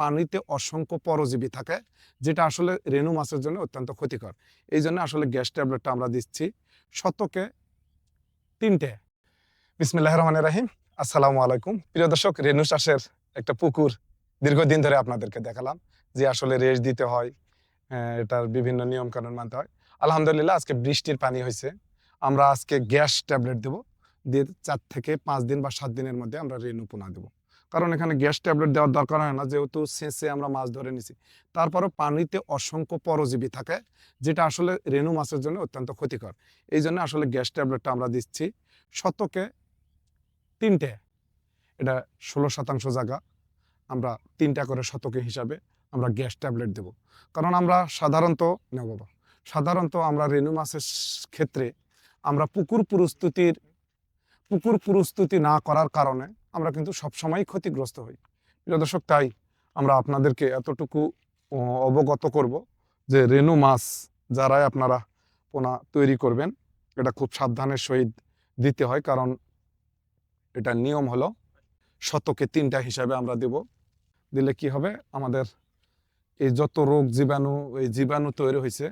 পানিতে অসংখ্য পরজীবী থাকে, যেটা আসলে রেণু মাছের জন্য অত্যন্ত ক্ষতিকর। এই জন্য আসলে গ্যাস ট্যাবলেটটা আমরা দিচ্ছি শতকে তিনটে। বিসমিল্লাহ রহমান রাহিম। আসসালামু আলাইকুম। প্রিয় দর্শক, রেণু চাষের একটা পুকুর দীর্ঘদিন ধরে আপনাদেরকে দেখালাম যে আসলে রেস দিতে হয় এটার বিভিন্ন নিয়ম কানুন মানতে হয়। আলহামদুলিল্লাহ, আজকে বৃষ্টির পানি হয়েছে। আমরা আজকে গ্যাস ট্যাবলেট দেবো। দিয়ে চার থেকে পাঁচ দিন বা সাত দিনের মধ্যে আমরা রেণু পোনা দেবো। কারণ এখানে গ্যাস ট্যাবলেট দেওয়ার দরকার হয় না, যেহেতু সেঁচে আমরা মাছ ধরে নিছি। তারপরেও পানিতে অসংখ্য পরজীবী থাকে, যেটা আসলে রেণু মাছের জন্য অত্যন্ত ক্ষতিকর। এই জন্য আসলে গ্যাস ট্যাবলেটটা আমরা দিচ্ছি শতকে তিনটে। এটা ষোলো শতাংশ জায়গা। আমরা তিনটা করে শতকে হিসাবে আমরা গ্যাস ট্যাবলেট দেব। কারণ আমরা সাধারণত না বাবা সাধারণত আমরা রেণু মাছের ক্ষেত্রে আমরা পুকুর প্রস্তুতির, পুকুর প্রস্তুতি না করার কারণে আমরা কিন্তু সবসময় ক্ষতিগ্রস্ত হই। প্রিয় দর্শক, তাই আমরা আপনাদেরকে এতটুকু অবগত করব যে রেণু মাছ যারাই আপনারা পোনা তৈরি করবেন, এটা খুব সাবধানের সহিত দিতে হয়, কারণ এটা নিয়ম হলো শতকে তিনটা হিসাবে আমরা দেব। দিলে কি হবে? আমাদের এই যত রোগ জীবাণু, এই জীবাণু তৈরি হয়েছে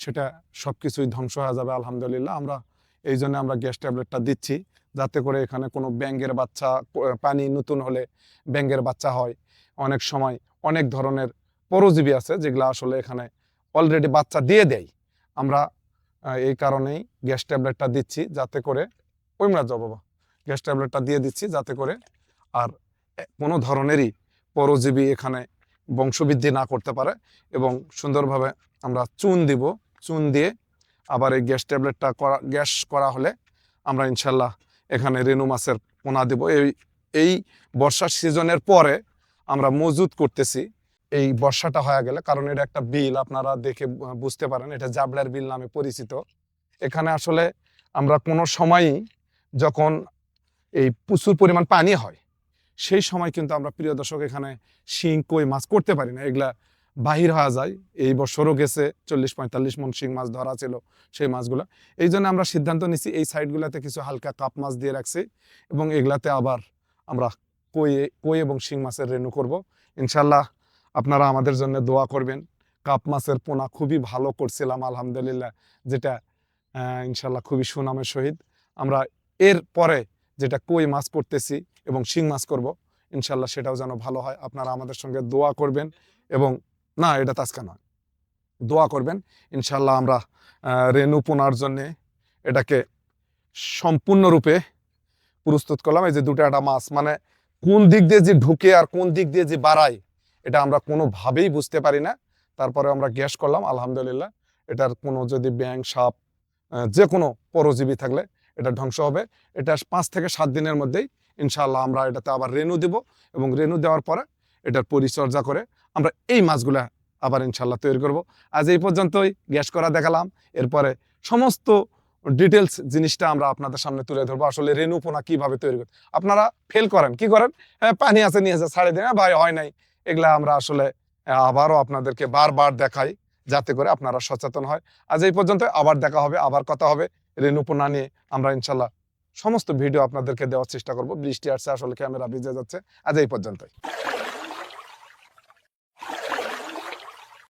সেটা সব কিছুই ধ্বংস হয়ে যাবে, আলহামদুলিল্লাহ। আমরা এই জন্য আমরা গ্যাস ট্যাবলেটটা দিচ্ছি। যাতে করে এখানে কোনো ব্যাঙ্গের বাচ্চা পানি নতুন হলে ব্যাঙ্গের বাচ্চা হয়। অনেক সময় অনেক ধরনের পরজীবী আছে যেগুলো আসলে এখানে অলরেডি বাচ্চা দিয়ে দেয়। আমরা এই কারণেই গ্যাস ট্যাবলেটটা দিচ্ছি যাতে করে ওইমরা বাবা। গ্যাস ট্যাবলেটটা দিয়ে দিচ্ছি যাতে করে আর কোনো ধরনেরই পরজীবী এখানে বংশবৃদ্ধি না করতে পারে এবং সুন্দরভাবে আমরা চুন দিব, চুন দিয়ে আবার এই গ্যাস ট্যাবলেটটা করা, গ্যাস করা হলে আমরা ইনশাল্লাহ এখানে রেণু মাছের পোনা দেব। এই এই বর্ষার সিজনের পরে আমরা মজুদ করতেছি এই বর্ষাটা হয়ে গেলে, কারণ এটা একটা বিল, আপনারা দেখে বুঝতে পারেন, এটা জাবলার বিল নামে পরিচিত। এখানে আসলে আমরা কোনো সময়ই যখন এই প্রচুর পরিমাণ পানি হয়, সেই সময় কিন্তু আমরা প্রিয় দর্শক এখানে শিং, কই মাছ করতে পারি না। এগুলা বাহির হওয়া যায়। এই বছরও গেছে চল্লিশ, পঁয়তাল্লিশ মন শিং মাছ ধরা ছিল সেই মাছগুলো। এই জন্য আমরা সিদ্ধান্ত নিছি এই সাইডগুলোতে কিছু হালকা কাপ মাছ দিয়ে রাখছি এবং এগুলাতে আবার আমরা কই কই এবং শিং মাছের রেনু করব। ইনশাল্লাহ আপনারা আমাদের জন্য দোয়া করবেন। কাপ মাছের পোনা খুবই ভালো করছিলাম, আলহামদুলিল্লাহ, যেটা ইনশাল্লাহ খুবই সুনামের সহিত। আমরা এর পরে যেটা কই মাছ করতেছি এবং শিং মাছ করব ইনশাল্লাহ সেটাও যেন ভালো হয়। আপনারা আমাদের সঙ্গে দোয়া করবেন এবং না, এটা তাজকা নয়। দোয়া করবেন ইনশাল্লাহ আমরা রেণু পোনার জন্যে এটাকে সম্পূর্ণরূপে প্রস্তুত করলাম। এই যে দুটো একটা মাছ মানে কোন দিক দিয়ে যে ঢুকে আর কোন দিক দিয়ে যে বাড়ায়, এটা আমরা কোনোভাবেই বুঝতে পারি না। তারপরে আমরা গ্যাস করলাম, আলহামদুলিল্লাহ। এটার কোনো যদি ব্যাং সাপ যে কোনো পরজীবী থাকলে এটা ধ্বংস হবে। এটা পাঁচ থেকে সাত দিনের মধ্যেই ইনশাআল্লাহ আমরা এটাতে আবার রেনু দেব এবং রেনু দেওয়ার পরে এটার পরিচর্যা করে আমরা এই মাছগুলা আবার ইনশাল্লাহ তৈরি করব। আজ এই পর্যন্তই গ্যাস করা দেখালাম। এরপরে সমস্ত ডিটেলস জিনিসটা আমরা আপনাদের সামনে তুলে ধরবো আসলে রেণু পোনা কীভাবে তৈরি করতে। আপনারা ফেল করেন কি করেন? হ্যাঁ পানি আছে নিয়ে এসে ছাড়ে দিন। হ্যাঁ, ভাই হয় নাই। এগুলা আমরা আসলে আবারও আপনাদেরকে বারবার দেখাই যাতে করে আপনারা সচেতন হয়। আজ এই পর্যন্ত আবার দেখা হবে আবার কথা হবে রেণু পোনা নিয়ে। আমরা ইনশাল্লাহ সমস্ত ভিডিও আপনাদেরকে দেওয়ার চেষ্টা করব। বৃষ্টি আসছে আসলে ক্যামেরা ভিজে যাচ্ছে। আজ এই পর্যন্তই।